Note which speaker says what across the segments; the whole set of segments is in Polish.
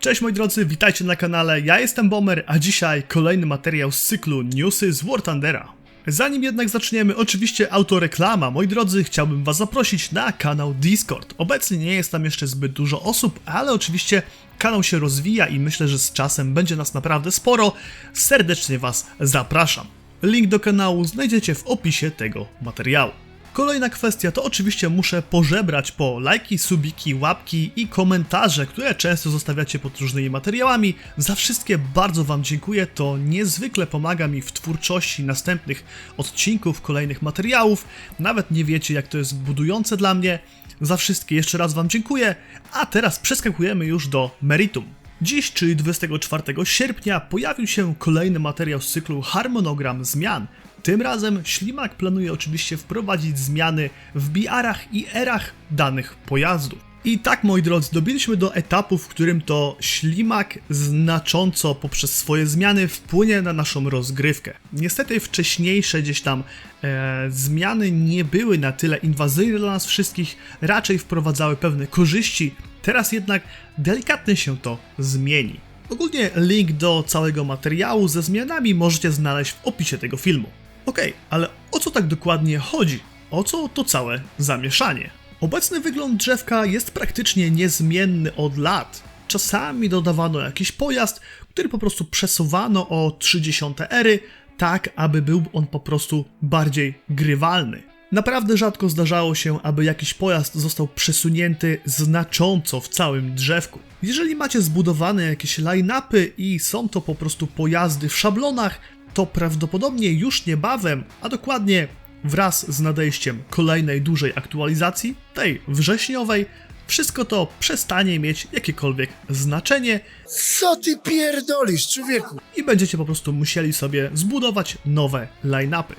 Speaker 1: Cześć moi drodzy, witajcie na kanale, ja jestem Bomber, a dzisiaj kolejny materiał z cyklu Newsy z War Thundera. Zanim jednak zaczniemy, oczywiście autoreklama. Moi drodzy, chciałbym was zaprosić na kanał Discord. Obecnie nie jest tam jeszcze zbyt dużo osób, ale oczywiście kanał się rozwija i myślę, że z czasem będzie nas naprawdę sporo. Serdecznie was zapraszam. Link do kanału znajdziecie w opisie tego materiału. Kolejna kwestia to oczywiście muszę pożebrać po lajki, subiki, łapki i komentarze, które często zostawiacie pod różnymi materiałami. Za wszystkie bardzo Wam dziękuję, to niezwykle pomaga mi w twórczości następnych odcinków, kolejnych materiałów. Nawet nie wiecie jak to jest budujące dla mnie. Za wszystkie jeszcze raz Wam dziękuję, a teraz przeskakujemy już do meritum. Dziś, czyli 24 sierpnia, pojawił się kolejny materiał z cyklu Harmonogram Zmian. Tym razem Ślimak planuje oczywiście wprowadzić zmiany w BR-ach i erach danych pojazdów. I tak, moi drodzy, dobiliśmy do etapu, w którym to Ślimak znacząco poprzez swoje zmiany wpłynie na naszą rozgrywkę. Niestety wcześniejsze gdzieś tam e, zmiany nie były na tyle inwazyjne dla nas wszystkich, raczej wprowadzały pewne korzyści. Teraz jednak delikatnie się to zmieni. Ogólnie link do całego materiału ze zmianami możecie znaleźć w opisie tego filmu. Okej, ale o co tak dokładnie chodzi? O co to całe zamieszanie? Obecny wygląd drzewka jest praktycznie niezmienny od lat. Czasami dodawano jakiś pojazd, który po prostu przesuwano o 30 ery, tak aby był on po prostu bardziej grywalny. Naprawdę rzadko zdarzało się, aby jakiś pojazd został przesunięty znacząco w całym drzewku. Jeżeli macie zbudowane jakieś line-upy i są to po prostu pojazdy w szablonach, to prawdopodobnie już niebawem, a dokładnie wraz z nadejściem kolejnej dużej aktualizacji, tej wrześniowej, wszystko to przestanie mieć jakiekolwiek znaczenie
Speaker 2: Co ty pierdolisz, człowieku?
Speaker 1: i będziecie po prostu musieli sobie zbudować nowe line-upy.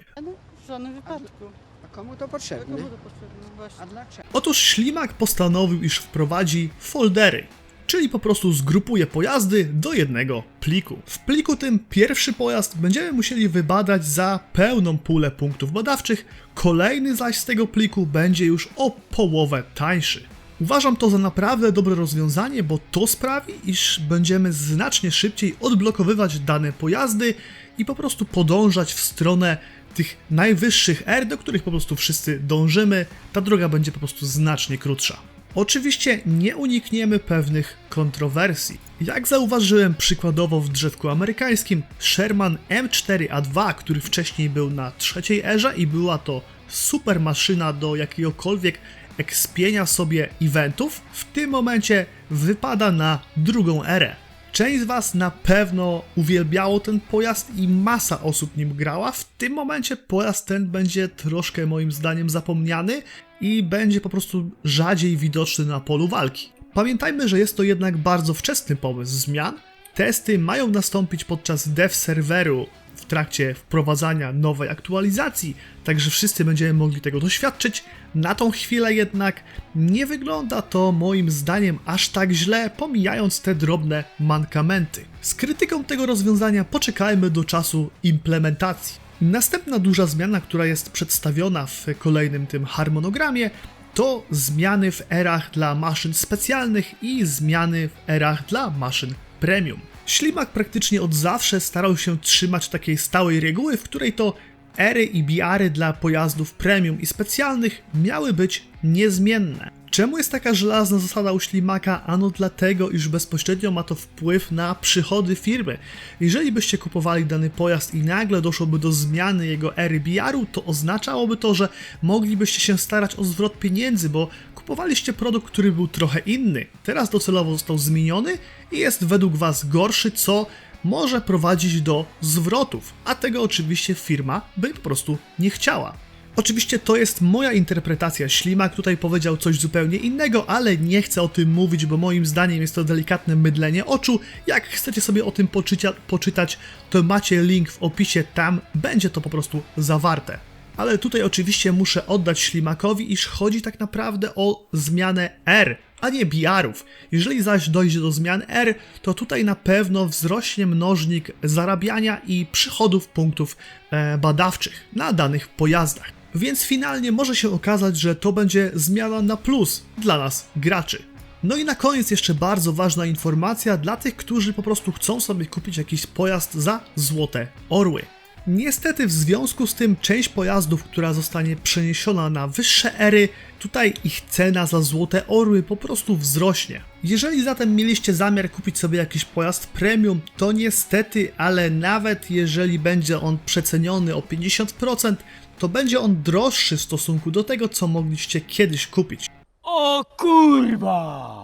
Speaker 3: W żadnym wypadku.
Speaker 2: A komu to potrzebne?
Speaker 3: Komu to potrzebne? No Właśnie.
Speaker 2: A dlaczego?
Speaker 1: Otóż Ślimak postanowił, iż wprowadzi foldery, czyli po prostu zgrupuje pojazdy do jednego pliku. W pliku tym pierwszy pojazd będziemy musieli wybadać za pełną pulę punktów badawczych, kolejny zaś z tego pliku będzie już o połowę tańszy. Uważam to za naprawdę dobre rozwiązanie, bo to sprawi, iż będziemy znacznie szybciej odblokowywać dane pojazdy i po prostu podążać w stronę tych najwyższych R, do których po prostu wszyscy dążymy. Ta droga będzie po prostu znacznie krótsza. Oczywiście nie unikniemy pewnych kontrowersji. Jak zauważyłem przykładowo w drzewku amerykańskim, Sherman M4A2, który wcześniej był na trzeciej erze i była to super maszyna do jakiegokolwiek ekspienia sobie eventów, w tym momencie wypada na drugą erę. Część z Was na pewno uwielbiało ten pojazd i masa osób nim grała. W tym momencie pojazd ten będzie troszkę moim zdaniem zapomniany i będzie po prostu rzadziej widoczny na polu walki. Pamiętajmy, że jest to jednak bardzo wczesny pomysł zmian. Testy mają nastąpić podczas dev serweru trakcie wprowadzania nowej aktualizacji, także wszyscy będziemy mogli tego doświadczyć. Na tą chwilę jednak nie wygląda to moim zdaniem aż tak źle, pomijając te drobne mankamenty. Z krytyką tego rozwiązania poczekajmy do czasu implementacji. Następna duża zmiana, która jest przedstawiona w kolejnym tym harmonogramie, to zmiany w erach dla maszyn specjalnych i zmiany w erach dla maszyn premium. Ślimak praktycznie od zawsze starał się trzymać takiej stałej reguły, w której to ery i BR-y dla pojazdów premium i specjalnych miały być niezmienne. Czemu jest taka żelazna zasada u Ślimaka? Ano dlatego, iż bezpośrednio ma to wpływ na przychody firmy. Jeżeli byście kupowali dany pojazd i nagle doszłoby do zmiany jego ery BR-u, to oznaczałoby to, że moglibyście się starać o zwrot pieniędzy, bo kupowaliście produkt, który był trochę inny. Teraz docelowo został zmieniony i jest według Was gorszy, co może prowadzić do zwrotów, a tego oczywiście firma by po prostu nie chciała. Oczywiście to jest moja interpretacja. Ślimak tutaj powiedział coś zupełnie innego, ale nie chcę o tym mówić, bo moim zdaniem jest to delikatne mydlenie oczu. Jak chcecie sobie o tym poczycia, poczytać, to macie link w opisie, tam będzie to po prostu zawarte. Ale tutaj oczywiście muszę oddać Ślimakowi, iż chodzi tak naprawdę o zmianę R, a nie BR-ów. Jeżeli zaś dojdzie do zmian R, to tutaj na pewno wzrośnie mnożnik zarabiania i przychodów punktów e, badawczych na danych pojazdach. Więc finalnie może się okazać, że to będzie zmiana na plus dla nas, graczy. No i na koniec jeszcze bardzo ważna informacja dla tych, którzy po prostu chcą sobie kupić jakiś pojazd za złote orły. Niestety w związku z tym część pojazdów, która zostanie przeniesiona na wyższe ery, tutaj ich cena za złote orły po prostu wzrośnie. Jeżeli zatem mieliście zamiar kupić sobie jakiś pojazd premium, to niestety, ale nawet jeżeli będzie on przeceniony o 50%, to będzie on droższy w stosunku do tego, co mogliście kiedyś kupić.
Speaker 4: O kurwa!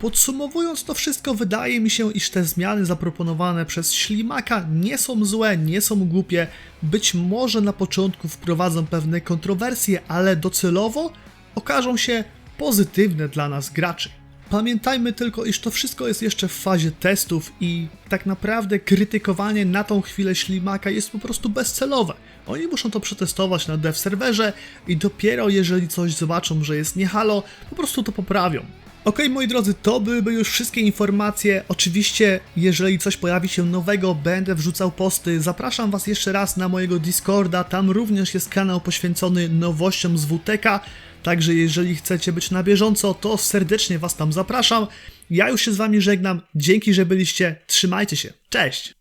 Speaker 1: Podsumowując to wszystko, wydaje mi się, iż te zmiany zaproponowane przez Ślimaka nie są złe, nie są głupie. Być może na początku wprowadzą pewne kontrowersje, ale docelowo okażą się pozytywne dla nas graczy. Pamiętajmy tylko, iż to wszystko jest jeszcze w fazie testów i tak naprawdę krytykowanie na tą chwilę Ślimaka jest po prostu bezcelowe. Oni muszą to przetestować na dev serwerze i dopiero jeżeli coś zobaczą, że jest nie halo, po prostu to poprawią. Okej, moi drodzy, to byłyby już wszystkie informacje. Oczywiście, jeżeli coś pojawi się nowego, będę wrzucał posty. Zapraszam Was jeszcze raz na mojego Discorda. Tam również jest kanał poświęcony nowościom z WTK. Także jeżeli chcecie być na bieżąco, to serdecznie Was tam zapraszam. Ja już się z Wami żegnam. Dzięki, że byliście. Trzymajcie się. Cześć!